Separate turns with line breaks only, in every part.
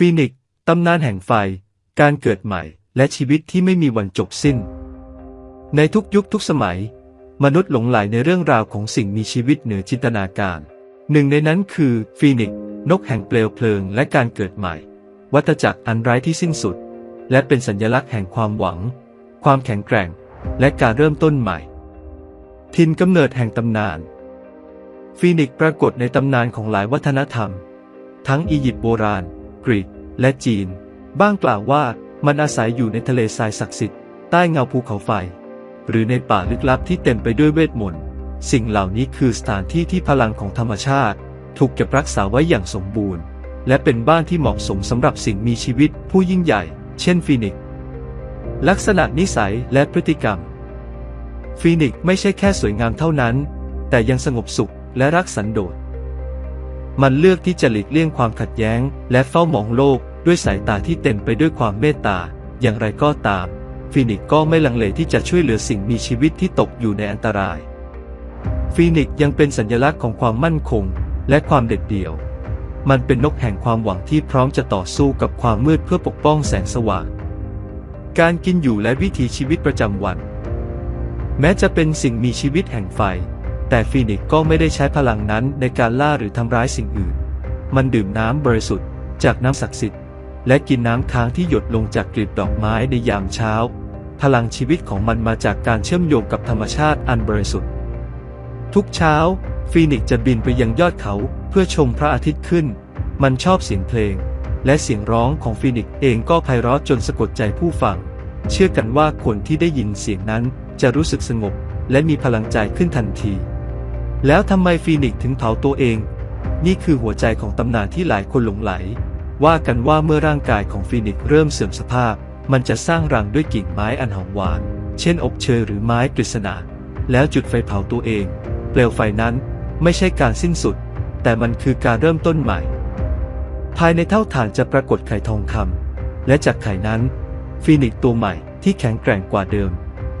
ฟีนิกซ์ตำนานแห่งไฟ การเกิดใหม่ และชีวิตที่ไม่มีวันจบสิ้น ในทุกยุคทุกสมัย มนุษย์หลงไหลในเรื่องราวของสิ่งมีชีวิตเหนือจินตนาการ หนึ่งในนั้นคือฟีนิกซ์นกแห่งเปลวเพลิงและการเกิดใหม่ วัฏจักรอันไร้ที่สิ้นสุด และเป็นสัญลักษณ์แห่งความหวัง ความแข็งแกร่ง และการเริ่มต้นใหม่ ทินกำเนิดแห่งตำนาน ฟีนิกซ์ปรากฏในตำนานของหลายวัฒนธรรม ทั้งอียิปต์โบราณ กรีกและจีน บ้างกล่าวว่ามันอาศัยอยู่ในทะเลทรายศักดิ์สิทธิ์ใต้เงาภูเขาไฟ หรือในป่าลึกลับที่เต็มไปด้วยเวทมนต์สิ่งเหล่านี้คือสถานที่ที่พลังของธรรมชาติ ถูกเก็บรักษาไว้อย่างสมบูรณ์ และเป็นบ้านที่เหมาะสมสำหรับสิ่งมีชีวิตผู้ยิ่งใหญ่ เช่นฟีนิกซ์ลักษณะนิสัยและพฤติกรรม ฟีนิกซ์ไม่ใช่แค่สวยงามเท่านั้น แต่ยังสงบสุขและรักสันโดษ มันเลือกที่จะหลีกเลี่ยงความขัดแย้ง และเฝ้ามองโลกด้วยสายตาที่เต็มไปด้วยความเมตตา อย่างไรก็ตาม ฟีนิกก็ไม่ลังเลที่จะช่วยเหลือสิ่งมีชีวิตที่ตกอยู่ในอันตราย ฟีนิกยังเป็นสัญลักษณ์ของความมั่นคง และความเด็ดเดี่ยว มันเป็นนกแห่งความหวังที่พร้อมจะต่อสู้กับความมืดเพื่อปกป้องแสงสว่าง การกินอยู่และวิถีชีวิตประจำวัน แม้จะเป็นสิ่งมีชีวิตแห่งไฟ แต่ฟีนิกซ์ก็ไม่ได้ใช้พลังนั้นในการล่าหรือทำร้ายสิ่งอื่น มันดื่มน้ำบริสุทธิ์จากน้ำศักดิ์สิทธิ์ และกินน้ำค้างที่หยดลงจากกลีบดอกไม้ในยามเช้า พลังชีวิตของมันมาจากการเชื่อมโยงกับธรรมชาติอันบริสุทธิ์ ทุกเช้า ฟีนิกซ์จะบินไปยังยอดเขาเพื่อชมพระอาทิตย์ขึ้น มันชอบเสียงเพลง และเสียงร้องของฟีนิกซ์เองก็ไพเราะจนสะกดใจผู้ฟัง เชื่อกันว่าคนที่ได้ยินเสียงนั้นจะรู้สึกสงบและมีพลังใจขึ้นทันที แล้วทำไมฟีนิกซ์ถึงเผาตัวเอง นี่คือหัวใจของตำนานที่หลายคนหลงไหล ว่ากันว่าเมื่อร่างกายของฟีนิกซ์เริ่มเสื่อมสภาพ มันจะสร้างรังด้วยกิ่งไม้อันหอมหวาน เช่นอบเชยหรือไม้กฤษณาแล้วจุดไฟเผาตัวเอง เปลวไฟนั้นไม่ใช่การสิ้นสุด แต่มันคือการเริ่มต้นใหม่ ภายในเท่าฐานจะปรากฏไข่ทองคำและจากไข่นั้น ฟีนิกซ์ตัวใหม่ที่แข็งแกร่งกว่าเดิม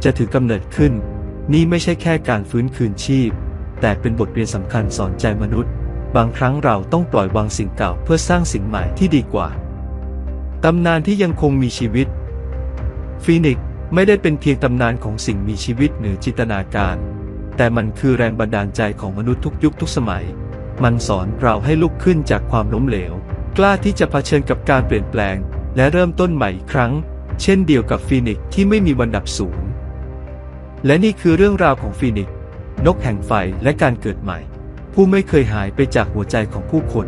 จะถือกำเนิดขึ้น นี่ไม่ใช่แค่การฟื้นคืนชีพ แต่เป็นบทเรียนสำคัญสอนใจมนุษย์ บางครั้งเราต้องปล่อยวางสิ่งเก่าเพื่อสร้างสิ่งใหม่ที่ดีกว่า ตำนานที่ยังคงมีชีวิต ฟีนิกซ์ไม่ได้เป็นเพียงตำนานของสิ่งมีชีวิตหนือจินตนาการ แต่มันคือแรงบันดาลใจของมนุษย์ทุกยุคทุกสมัย มันสอนเราให้ลุกขึ้นจากความล้มเหลว กล้าที่จะเผชิญกับการเปลี่ยนแปลง และเริ่มต้นใหม่อีกครั้ง เช่นเดียวกับฟีนิกซ์ที่ไม่มีวันดับสูญและนี่คือเรื่องราวของฟีนิกซ์ นกแห่งไฟและการเกิดใหม่ ผู้ไม่เคยหายไปจากหัวใจของผู้คน